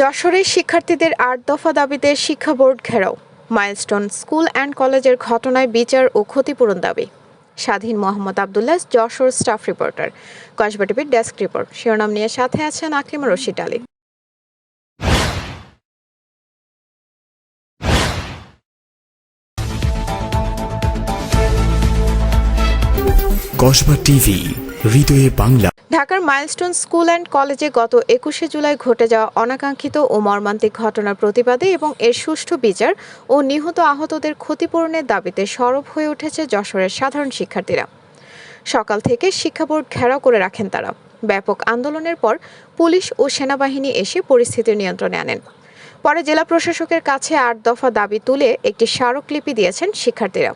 যশোরের শিক্ষার্থীদের আট দফা দাবিতে শিক্ষা বোর্ড ঘেরাও। মাইলস্টোন স্কুল অ্যান্ড কলেজের ঘটনায় বিচার ও ক্ষতিপূরণ দাবি। Swadhin Mohammad Abdullah, Jessore staff reporter. Kasba টিভির ডেস্ক রিপোর্ট। শিরোনাম নিয়ে সাথে আছেন আকলিমা রশিদ আলী। কসবা টিভি, হৃদয়ে বাংলা। ঢাকার মাইলস্টোন স্কুল অ্যান্ড কলেজে গত একুশে জুলাই ঘটে যাওয়া অনাকাঙ্ক্ষিত ও মর্মান্তিক ঘটনার প্রতিবাদে এবং এর সুষ্ঠু বিচার ও নিহত আহতদের ক্ষতিপূরণের দাবিতে সরব হয়ে উঠেছে যশোরের সাধারণ শিক্ষার্থীরা। সকাল থেকে শিক্ষা বোর্ড ঘেরাও করে রাখেন তারা। ব্যাপক আন্দোলনের পর পুলিশ ও সেনাবাহিনী এসে পরিস্থিতি নিয়ন্ত্রণে আনেন। পরে জেলা প্রশাসকের কাছে আট দফা দাবি তুলে একটি স্মারকলিপি দিয়েছেন শিক্ষার্থীরা।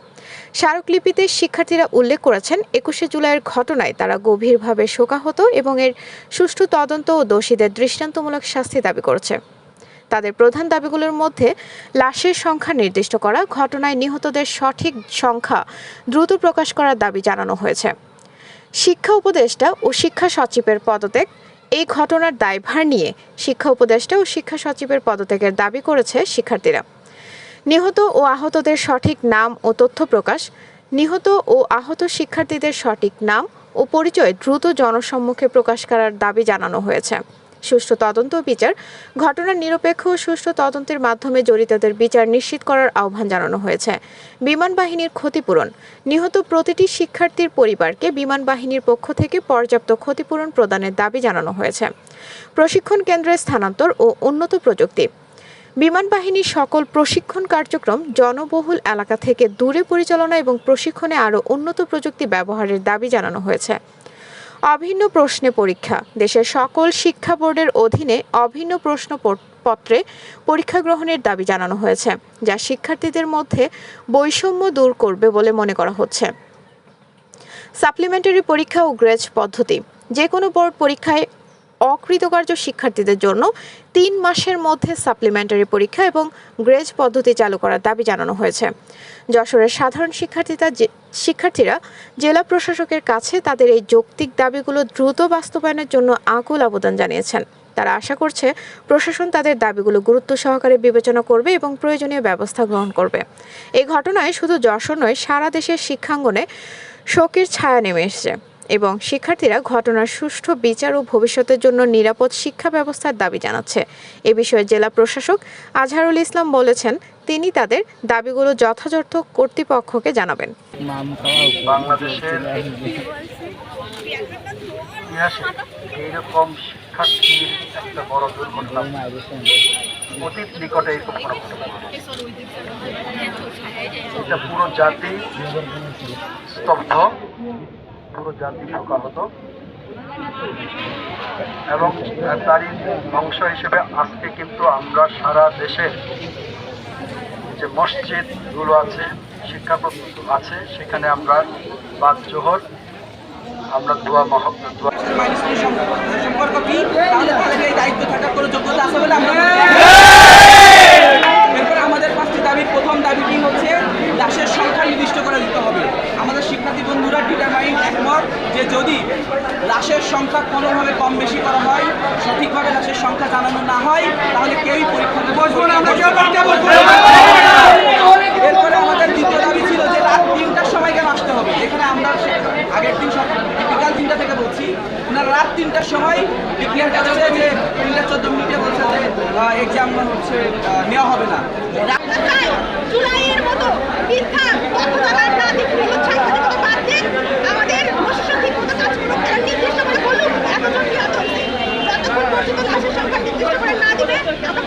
স্মারকলিপিতে শিক্ষার্থীরা উল্লেখ করেছেন, একুশে জুলাইয়ের ঘটনায় তারা গভীরভাবে শোকাহত এবং এর সুষ্ঠু তদন্ত ও দোষীদের দৃষ্টান্তমূলক শাস্তি দাবি করেছে। তাদের প্রধান দাবিগুলোর মধ্যে লাশের সংখ্যা নির্দিষ্ট করা, ঘটনায় নিহতদের সঠিক সংখ্যা দ্রুত প্রকাশ করার দাবি জানানো হয়েছে। শিক্ষা উপদেষ্টা ও শিক্ষা সচিবের পদত্যাগ, এই ঘটনার দায়ভার নিয়ে শিক্ষা উপদেষ্টা ও শিক্ষা সচিবের পদত্যাগের দাবি করেছে শিক্ষার্থীরা। নিহত ও আহতদের সঠিক নাম ও তথ্য প্রকাশ, নিহত ও আহত শিক্ষার্থীদের সঠিক নাম ও পরিচয় দ্রুত জনসম্মুখে প্রকাশ করার দাবি জানানো হয়েছে। সুষ্ঠু তদন্ত বিচার, ঘটনার নিরপেক্ষ ও সুষ্ঠু তদন্তের মাধ্যমে জড়িতদের বিচার নিশ্চিত করার আহ্বান জানানো হয়েছে। বিমান বাহিনীর ক্ষতিপূরণ, নিহত প্রতিটি শিক্ষার্থীর পরিবারকে বিমান বাহিনীর পক্ষ থেকে পর্যাপ্ত ক্ষতিপূরণ প্রদানের দাবি জানানো হয়েছে। প্রশিক্ষণ কেন্দ্রের স্থানান্তর ও উন্নত প্রযুক্তি বিমান বাহিনীর সকল প্রশিক্ষণ কার্যক্রম জনবহুল এলাকা থেকে দূরে পরিচালনা এবং প্রশিক্ষণে আরও উন্নত প্রযুক্তি ব্যবহারের দাবি জানানো হয়েছে। অভিন্ন প্রশ্নে পরীক্ষা। দেশের সকল শিক্ষা বোর্ডের অধীনে অভিন্ন প্রশ্ন পত্রে পরীক্ষা গ্রহণের দাবি জানানো হয়েছে, যা শিক্ষার্থীদের মধ্যে বৈষম্য দূর করবে বলে মনে করা হচ্ছে। সাপ্লিমেন্টারি পরীক্ষা ও গ্রেজ পদ্ধতি। যে কোনো বোর্ড পরীক্ষায় অকৃতকার্য শিক্ষার্থীদের জন্য তিন মাসের মধ্যে সাপ্লিমেন্টারি পরীক্ষা এবং গ্রেজ পদ্ধতি চালু করার দাবি জানানো হয়েছে। যশোরের সাধারণ শিক্ষার্থীরা শিক্ষার্থীরা জেলা প্রশাসকের কাছে তাদের এই যৌক্তিক দাবিগুলো দ্রুত বাস্তবায়নের জন্য আকুল আবেদন জানিয়েছেন। তারা আশা করছে প্রশাসন তাদের দাবিগুলো গুরুত্ব সহকারে বিবেচনা করবে এবং প্রয়োজনীয় ব্যবস্থা গ্রহণ করবে। এই ঘটনায় শুধু যশোর নয়, সারা দেশের শিক্ষাঙ্গনে শোকের ছায়া নেমে এসেছে। এবং শিক্ষার্থীরা ঘটনার সুষ্ঠু বিচার ও ভবিষ্যতের জন্য নিরাপদ শিক্ষা ব্যবস্থার দাবি জানাচ্ছে। এ বিষয়ে জেলা প্রশাসক আজহারুল ইসলাম বলেছেন, তিনি তাদের দাবিগুলো যথাযথ কর্তৃপক্ষকে জানাবেন। শিক্ষার্থীর একটা বড় দুর্ঘটনা অতীত নিকটে এরকম কোনো ঘটনা এটা পুরো জাতি স্তব্ধ। পুরো জাতি শোকাহত এবং তারই অংশ হিসেবে আজকে কিন্তু আমরা সারা দেশে যে মসজিদগুলো আছে শিক্ষা আছে, সেখানে আমরা বাদ জোহর, আমরা দোয়া মহব্বত, দোয়া সম্পর্ক কি? দায়িত্ব থাকার কোনো যোগ্যতা আছে বলে আমরা মনে করি। এরপরে আমাদের পাঁচটি দাবির প্রথম দাবিটি হচ্ছে লাশের সংখ্যা নির্দিষ্ট করে দিতে হবে আমাদের শিক্ষার্থী বন্ধুরা ডিটারমাইন একমত যে যদি লাশের সংখ্যা কোনোভাবে কম বেশি করা হয় সঠিকভাবে লাশের সংখ্যা জানানো না হয় তাহলে কেউই পরীক্ষা এরপরে আমাদের দ্বিতীয় দাবি ছিল যে রাত তিনটার সময় কেন আসতে হবে? যেখানে আমরা আগের দিন সব বিকাল তিনটা থেকে বলছি ওনারা রাত তিনটার সময় ডিক্লিয়ার করেছে যে তিনটা চোদ্দ মিনিটে বলছে যে এক্সাম হচ্ছে নেওয়া হবে না। জুলাইয়ের মতো মিথ্যা তথ্যদান না দিক নিরুৎসাহিত বাদ দিন আমাদের প্রশাসন ঠিক মতো কাজ করুক তারা নির্দিষ্ট করে বলুক এতজন নিহত হয়েছে যতক্ষণ পর্যন্ত লাশের সংখ্যা নির্দিষ্ট করে না দিবে আমরা